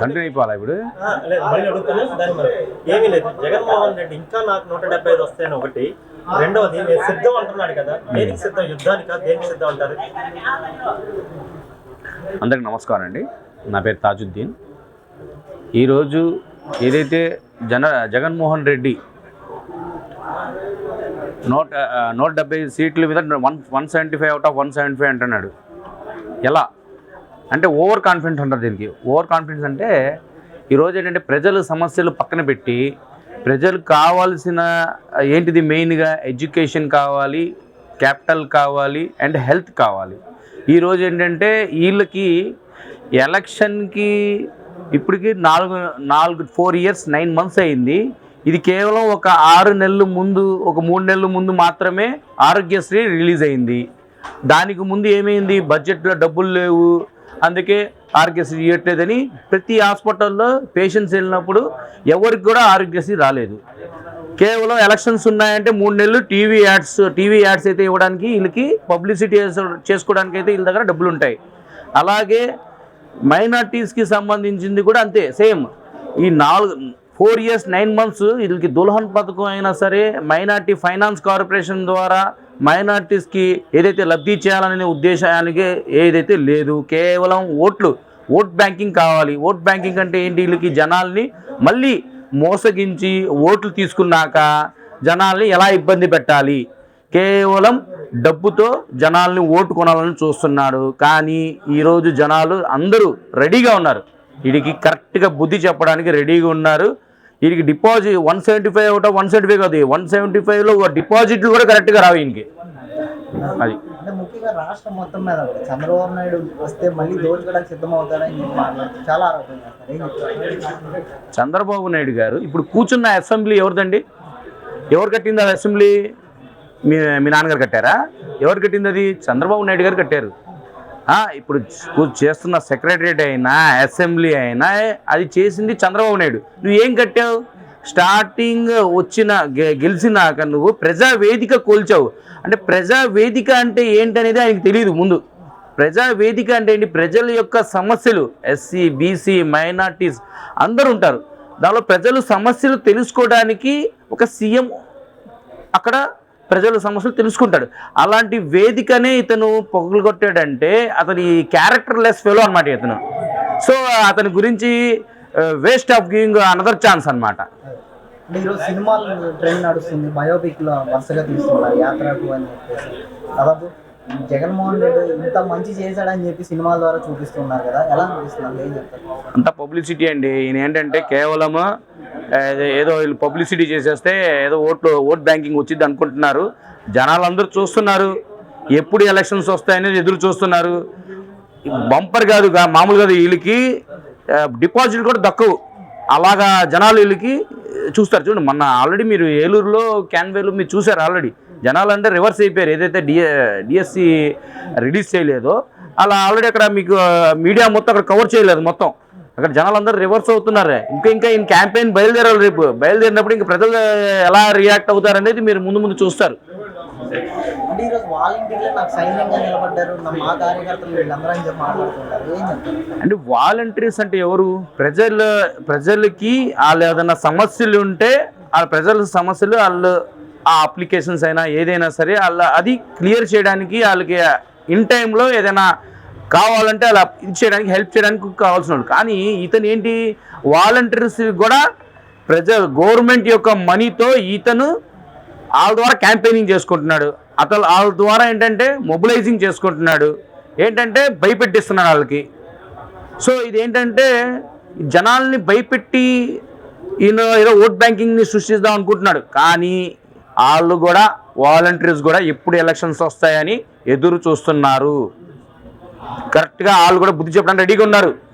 Continue అయిపోవాలా ఇప్పుడు? ఆ, లేదు మళ్ళీ అడుగుతాను దాని మరి. ఏమీ లేదు. జగన్మోహన్ రెడ్డి ఇంకా నాకు నూట డెబ్బై ఐదు వస్తాయని ఒకటి. రెండవది నేను సిద్ధం అంటున్నాడు కదా. దేనికి సిద్ధం? యుద్ధానికా దేనికి సిద్ధం అంటారు? అందరికి నమస్కారం అండి. నా పేరు తాజుద్దీన్. ఈరోజు ఏదైతే జన జగన్మోహన్ రెడ్డి నూట నూట డెబ్బై సీట్ల మీద one one seventy five out of one seventy five అంటున్నాడు. ఎలా? అంటే ఓవర్ కాన్ఫిడెన్స్ అంటారు దీనికి. ఓవర్ కాన్ఫిడెన్స్ అంటే ఈరోజు ఏంటంటే ప్రజలు సమస్యలు పక్కన పెట్టి ప్రజలు కావాల్సిన ఏంటిది మెయిన్గా ఎడ్యుకేషన్ కావాలి క్యాపిటల్ కావాలి అండ్ హెల్త్ కావాలి. ఈరోజు ఏంటంటే వీళ్ళకి ఎలక్షన్కి ఇప్పటికి నాలుగు నాలుగు ఫోర్ ఇయర్స్ నైన్ మంత్స్ అయింది. ఇది కేవలం ఒక ఆరు నెలల ముందు ఒక మూడు నెలల ముందు మాత్రమే ఆరోగ్యశ్రీ రిలీజ్ అయింది. దానికి ముందు ఏమైంది? బడ్జెట్లో డబ్బులు లేవు. అందుకే ఆరోగ్యశ్రీ ఇవ్వట్లేదని ప్రతి హాస్పిటల్లో పేషెంట్స్ వెళ్ళినప్పుడు ఎవరికి కూడా ఆరోగ్యశ్రీ రాలేదు. కేవలం ఎలక్షన్స్ ఉన్నాయంటే మూడు నెలలు టీవీ యాడ్స్ టీవీ యాడ్స్ అయితే ఇవ్వడానికి వీళ్ళకి పబ్లిసిటీ చేసుకోవడానికి అయితే వీళ్ళ దగ్గర డబ్బులు ఉంటాయి అలాగే మైనార్టీస్కి సంబంధించింది కూడా అంతే సేమ్. ఈ నాలుగు ఫోర్ ఇయర్స్ నైన్ మంత్స్ వీళ్ళకి దుల్హన్ పథకం అయినా సరే మైనార్టీ ఫైనాన్స్ కార్పొరేషన్ ద్వారా మైనార్టీస్కి ఏదైతే లబ్ధి చేయాలనే ఉద్దేశానికి ఏదైతే లేదు కేవలం ఓట్లు ఓట్ బ్యాంకింగ్ కావాలి. ఓట్ బ్యాంకింగ్ అంటే ఏంటి? వీళ్ళకి జనాల్ని మళ్ళీ మోసగించి ఓట్లు తీసుకున్నాక జనాల్ని ఎలా ఇబ్బంది పెట్టాలి? కేవలం డబ్బుతో జనాల్ని ఓటు కొనాలని చూస్తున్నాడు. కానీ ఈరోజు జనాలు అందరూ రెడీగా ఉన్నారు. వీడికి కరెక్ట్గా బుద్ధి చెప్పడానికి రెడీగా ఉన్నారు. వీడికి deposit one seventy five out one seventy five కాదు వన్ సెవెంటీ ఫైవ్లో డిపాజిట్లు కూడా కరెక్ట్గా రావు ఈయనకి. అది. అంటే ముఖ్యంగా రాష్ట్రం మొత్తం మీద చంద్రబాబు నాయుడు వస్తే మళ్ళీ దోచుకోవడానికి సిద్ధమవుతారని చాలా చంద్రబాబు నాయుడు గారు ఇప్పుడు కూర్చున్న అసెంబ్లీ ఎవరిదండి? ఎవరు కట్టింది అసెంబ్లీ? మీ మీ నాన్నగారు కట్టారా? ఎవరు కట్టింది అది? చంద్రబాబు నాయుడు గారు కట్టారు. ఇప్పుడు చేస్తున్న సెక్రటరియట్ అయినా అసెంబ్లీ అయినా అది చేసింది చంద్రబాబు నాయుడు. నువ్వు ఏం కట్టావు? స్టార్టింగ్ వచ్చిన గె- గెలిచినాక నువ్వు ప్రజా వేదిక కోల్చావు. అంటే ప్రజావేదిక అంటే ఏంటనేది ఆయనకు తెలియదు ముందు. ప్రజా వేదిక అంటే ఏంటి? ప్రజల యొక్క సమస్యలు ఎస్సీ బీసీ మైనార్టీస్ అందరూ ఉంటారు. దానిలో ప్రజలు సమస్యలు తెలుసుకోవడానికి ఒక సీఎం అక్కడ ప్రజల సమస్యలు తెలుసుకుంటాడు. అలాంటి వేదికనే ఇతను పొగలు కొట్టాడంటే అతని క్యారెక్టర్ లెస్ ఫెలో అనమాట ఇతను. సో అతని గురించి waste of giving another chance అనమాట అంటే ఈరోజు సినిమాలు ట్రెండ్ నడుస్తుంది బయోపిక్లో వరుసగా తీసుకున్నారు యాత్రకు అని చెప్పేసి. జగన్మోహన్ రెడ్డి ఇంత మంచి చేశాడని చెప్పి సినిమాల ద్వారా చూపిస్తున్నారు కదా. ఎలా అనిపిస్తుంది? ఏం చెప్తారు? అంతా పబ్లిసిటీ అండి. ఈయన ఏంటంటే కేవలం ఏదో వీళ్ళు పబ్లిసిటీ చేసేస్తే ఏదో ఓట్లు ఓట్ బ్యాంకింగ్ వచ్చింది అనుకుంటున్నారు. జనాలందరూ చూస్తున్నారు. ఎప్పుడు ఎలక్షన్స్ వస్తాయనేది ఎదురు చూస్తున్నారు. బంపర్ కాదు గా- మామూలు కాదు వీళ్ళకి డిపాజిట్ కూడా తక్కువ. అలాగా జనాలు వీళ్ళకి చూస్తారు. చూడండి మొన్న ఆల్రెడీ మీరు ఏలూరులో క్యాన్వేలు మీరు చూసారు ఆల్రెడీ జనాలు అంటే రివర్స్ అయిపోయారు. ఏదైతే డిఎ డిఎస్సి రిలీజ్ చేయలేదో అలా ఆల్రెడీ అక్కడ మీకు మీడియా మొత్తం అక్కడ కవర్ చేయలేదు మొత్తం. అక్కడ జనాలందరూ రివర్స్ అవుతున్నారు. ఇంకా ఇంకా ఈయన క్యాంపెయిన్ బయలుదేరాలి రేపు. బయలుదేరినప్పుడు ఇంకా ప్రజలు ఎలా రియాక్ట్ అవుతారనేది మీరు ముందు ముందు చూస్తారు. అంటే ఈరోజు వాలంటీర్లే నాకు సైన్యంగా నిలబడ్డారు. మా కార్యకర్తలు వీళ్ళందరూ అని చెప్పి మాట్లాడుతుంటారు ఏం చెప్తారు? అంటే వాలంటీర్స్ అంటే ఎవరు? ప్రజలు ప్రజలకి వాళ్ళు ఏదైనా సమస్యలు ఉంటే ఆ ప్రజల సమస్యలు వాళ్ళు ఆ అప్లికేషన్స్ అయినా ఏదైనా సరే వాళ్ళ అది క్లియర్ చేయడానికి వాళ్ళకి ఇన్ టైంలో ఏదైనా కావాలంటే అలా ఇది చేయడానికి హెల్ప్ చేయడానికి కావాల్సిన వాళ్ళు. కానీ ఇతను ఏంటి? వాలంటీర్స్ కూడా ప్రజ గవర్నమెంట్ యొక్క మనీతో ఇతను వాళ్ళ ద్వారా క్యాంపెయినింగ్ చేసుకుంటున్నాడు. అతను వాళ్ళ ద్వారా ఏంటంటే మొబిలైజింగ్ చేసుకుంటున్నాడు. ఏంటంటే భయపెట్టిస్తున్నాడు వాళ్ళకి. సో ఇదేంటంటే జనాల్ని భయపెట్టి ఈయన ఏదో ఓట్ బ్యాంకింగ్ని సృష్టిద్దాం అనుకుంటున్నాడు. కానీ వాళ్ళు కూడా వాలంటీర్స్ కూడా ఎప్పుడు ఎలక్షన్స్ వస్తాయని ఎదురు చూస్తున్నారు. కరెక్ట్గా వాళ్ళు కూడా బుద్ధి చెప్పడానికి రెడీగా ఉన్నారు.